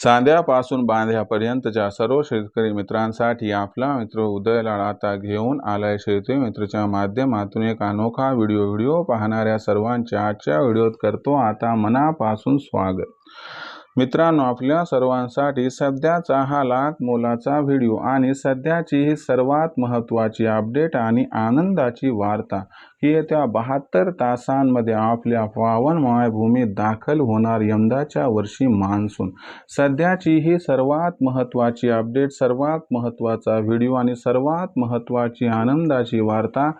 चांद्यापासून बांध्यापर्यंतच्या सर्व शेतकरी मित्रांसाठी आपला मित्र उदयलाल आता घेऊन आलाय शेती मित्रच्या माध्यमातून एक अनोखा व्हिडिओ. व्हिडिओ पाहणाऱ्या सर्वांच्या आजच्या व्हिडिओत करतो आता मनापासून स्वागत. मित्रांनो आपल्या सर्वांसाठी सध्याचा हा लाख मोलाचा व्हिडिओ आणि सध्याची ही सर्वात महत्त्वाची अपडेट आणि आनंदाची वार्ता ही येत्या बहात्तर तासांमध्ये आपल्या पावन मायभूमीत दाखल होणार यंदाच्या वर्षी मान्सून. सध्याची ही सर्वात महत्त्वाची अपडेट सर्वात महत्त्वाचा व्हिडिओ आणि सर्वात महत्त्वाची आनंदाची वार्ता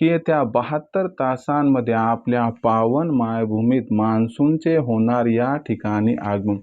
की येत्या बहात्तर तासांमध्ये आपल्या पावन मायभूमीत मान्सूनचे होणार या ठिकाणी आगमन.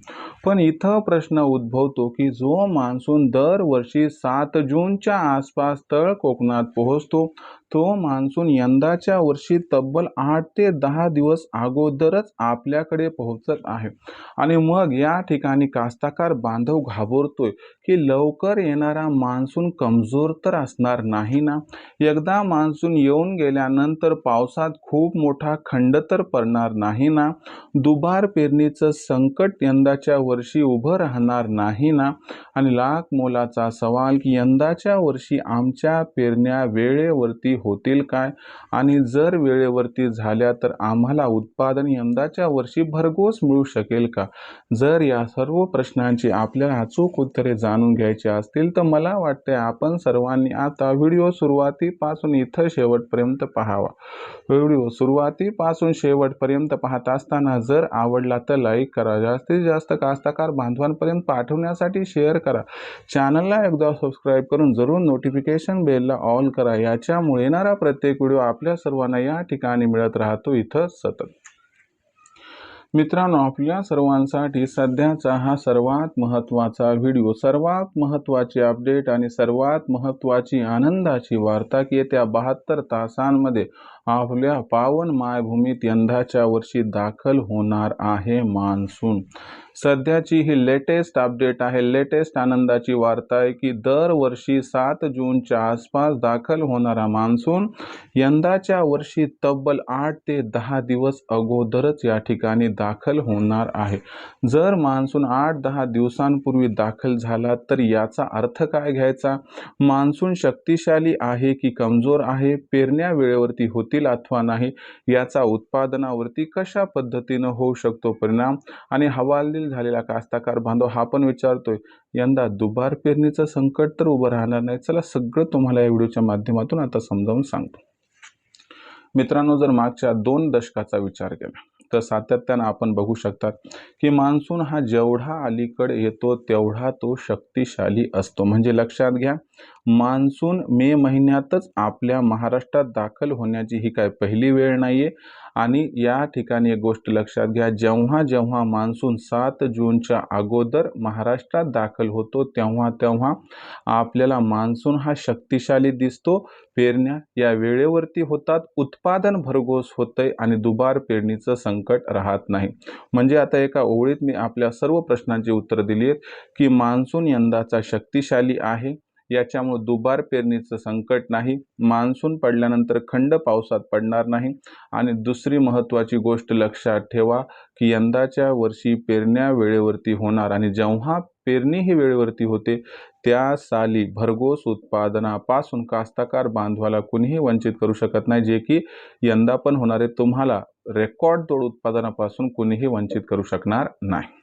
पण इथं प्रश्न उद्भवतो की जो मान्सून दरवर्षी सात जूनच्या आसपास तळ कोकणात पोहोचतो तो मान्सून यंदाच्या वर्षी तब्बल आठ ते दहा दिवस अगोदरच आपल्याकडे पोहोचत आहे. आणि मग या ठिकाणी कास्ताकार बांधव घाबरतोय की लवकर येणारा मान्सून कमजोर तर असणार नाही ना? एकदा मान्सून येऊन गेल्यानंतर पावसात खूप मोठा खंड तर पडणार नाही ना? दुबार पेरणीचं संकट यंदाच्या वर्षी उभं राहणार नाही ना? आणि लाख मोलाचा सवाल की यंदाच्या वर्षी आमच्या पेरण्या वेळेवरती होतील काय? आणि जर वेळेवरती झाल्या तर आम्हाला उत्पादन यंदाच्या वर्षी भरघोस मिळू शकेल का? जर या सर्व प्रश्नांची आपल्याला अचूक उत्तरे जाणून घ्यायची असतील तर मला वाटते आपण सर्वांनी आता व्हिडिओ सुरुवातीपासून इथं शेवटपर्यंत पाहावा. व्हिडिओ सुरुवातीपासून शेवटपर्यंत पाहत असताना जर आवडला तर लाईक करा. जास्तीत जास्त कास्तकार बांधवांपर्यंत पाठवण्यासाठी शेअर करा. चॅनलला एकदा सबस्क्राईब करून जरूर नोटिफिकेशन बेलला ऑल करा. याच्यामुळे येणारा प्रत्येक व्हिडिओ आपल्या सर्वांना या ठिकाणी मिळत राहतो इथं सतत. मित्रांनो आपल्या सर्वांसाठी सध्याचा हा सर्वात महत्त्वाचा व्हिडिओ सर्वात महत्त्वाची अपडेट आणि सर्वात महत्त्वाची आनंदाची वार्ता की येत्या बहात्तर तासांमध्ये आपल्या पावन मायभूमीत यंदाच्या वर्षी दाखल होणार आहे मान्सून. सध्याची ही लेटेस्ट अपडेट आहे. लेटेस्ट आनंदाची वार्ता आहे की दरवर्षी सात जूनच्या आसपास दाखल होणारा मान्सून यंदाच्या वर्षी तब्बल आठ ते दहा दिवस अगोदरच या ठिकाणी दाखल होणार आहे. जर मान्सून आठ दहा दिवसांपूर्वी दाखल झाला तर याचा अर्थ काय घ्यायचा? मान्सून शक्तिशाली आहे की कमजोर आहे? पेरण्या वेळेवरती होतील अथवा नाही याचा उत्पादनावरती कशा पद्धतीनं होऊ शकतो परिणाम? आणि हवालदिल झालेला कास्ताकार बांधव हा पण विचारतोय यंदा दुबार पेरणीचं संकट तर उभं राहणार नाही. चला सगळं तुम्हाला या व्हिडिओच्या माध्यमातून आता समजावून सांगतो. मित्रांनो जर मागच्या दोन दशकाचा विचार केला तर सातत्यानं आपण बघू शकतात की मान्सून हा जेवढा अलीकडे येतो तेवढा तो शक्तिशाली असतो. म्हणजे लक्षात घ्या मान्सून मे महिन्यातच आपल्या महाराष्ट्रात दाखल होण्याची ही काय पहिली वेळ नाही आहे आणि या ठिकाणी एक गोष्ट लक्षात घ्या जेव्हा जेव्हा मान्सून सात जूनच्या अगोदर महाराष्ट्रात दाखल होतो तेव्हा तेव्हा आपल्याला मान्सून हा शक्तिशाली दिसतो. पेरण्या या वेळेवरती होतात उत्पादन भरघोस होतंय आणि दुबार पेरणीचं संकट राहत नाही. म्हणजे आता एका ओळीत मी आपल्या सर्व प्रश्नांची उत्तरं दिली आहेत की मान्सून यंदाचा शक्तिशाली आहे. याच्यामुळे दुबार पेरणीचं संकट नाही मान्सून पडल्यानंतर खंड पावसात पडणार नाही. आणि दुसरी महत्त्वाची गोष्ट लक्षात ठेवा की यंदाच्या वर्षी पेरण्या वेळेवरती होणार आणि जेव्हा पेरणी ही वेळेवरती होते त्या साली भरघोस उत्पादनापासून कास्ताकार बांधवाला कुणीही वंचित करू शकत नाही. जे की यंदा पण होणारे तुम्हाला रेकॉर्ड तोड उत्पादनापासून कुणीही वंचित करू शकणार नाही.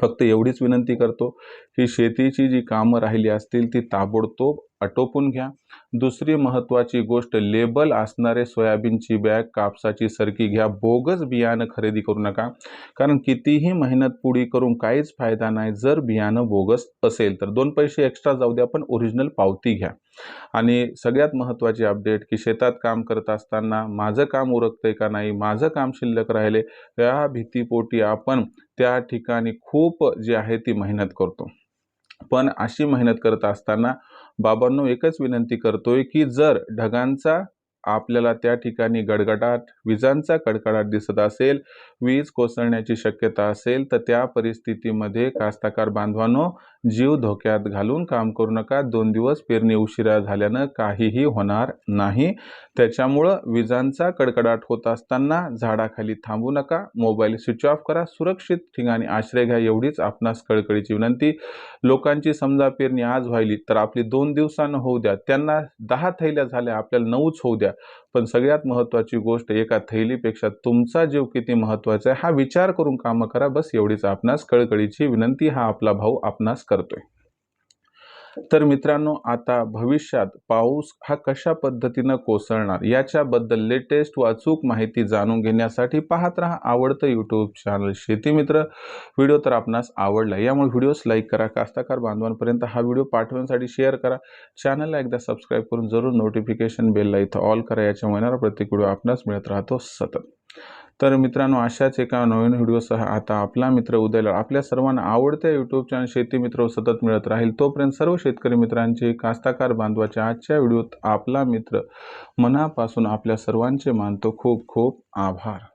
फक्त एवढीच विनंती करतो की शेतीची जी कामं राहिली असतील ती ताबडतोब आटोपून घ्या. दुसरी महत्त्वाची गोष्ट लेबल असणारे सोयाबीनची बॅग कापसाची सरकी घ्या. बोगस बियाणं खरेदी करू नका. कारण कितीही मेहनत पुढी करून काहीच फायदा नाही जर बियाणं बोगस असेल तर. दोन पैसे एक्स्ट्रा जाऊ द्या पण ओरिजिनल पावती घ्या. आणि सगळ्यात महत्त्वाची अपडेट की शेतात काम करत असताना माझं काम उरकतंय का नाही माझं काम शिल्लक राहिले या भीतीपोटी आपण त्या ठिकाणी खूप जी आहे ती मेहनत करतो. पण अशी मेहनत करत असताना बाबांनो एकच विनंती करतोय की जर ढगांचा आपल्याला त्या ठिकाणी गडगडाट विजांचा कडकडाट दिसत असेल वीज कोसळण्याची शक्यता असेल तर त्या परिस्थितीमध्ये कास्तकार बांधवांनो जीव धोक्यात घालून काम करू नका. दोन दिवस पेरणी उशिरा झाल्यानं काहीही होणार नाही. त्याच्यामुळं विजांचा कडकडाट होत असताना झाडाखाली थांबू नका. मोबाईल स्विच ऑफ करा. सुरक्षित ठिकाणी आश्रय घ्या. एवढीच आपणास कळकळीची विनंती. लोकांची समजा पेरणी आज व्हायली तर आपली दोन दिवसानं होऊ द्या. त्यांना दहा थैल्या झाल्या आपल्याला नऊच होऊ द्या. पण सगळ्यात महत्त्वाची गोष्ट एका थैलीपेक्षा तुमचा जीव किती महत्त्वाचा आहे हा विचार करून कामं करा. बस एवढीच आपणास कळकळीची विनंती हा आपला भाऊ आपणास करतोय. तर मित्रांनो आता भविष्यात पाऊस हा कशा पद्धतीनं कोसळणार याच्याबद्दल लेटेस्ट व अचूक माहिती जाणून घेण्यासाठी पाहत राहा आवडतं यूट्यूब चॅनल शेतीमित्र व्हिडिओ तर आपणास आवडला यामुळे व्हिडिओस लाईक करा कास्ताकार बांधवांपर्यंत हा व्हिडिओ पाठवण्यासाठी शेअर करा. चॅनलला एकदा सबस्क्राईब करून जरूर नोटिफिकेशन बेलला इथं ऑल करा याच्यामुळे येणारा प्रत्येक व्हिडिओ आपणास मिळत राहतो सतत. तर मित्रांनो अशाच एका नवीन व्हिडिओसह आता आपला मित्र उदयला आपल्या सर्वांना आवडत्या यूट्यूब चॅनल शेती मित्र सतत मिळत राहील तोपर्यंत सर्व शेतकरी मित्रांचे कास्ताकार बांधवाच्या आजच्या व्हिडिओत आपला मित्र मनापासून आपल्या सर्वांचे मानतो खूप खूप आभार.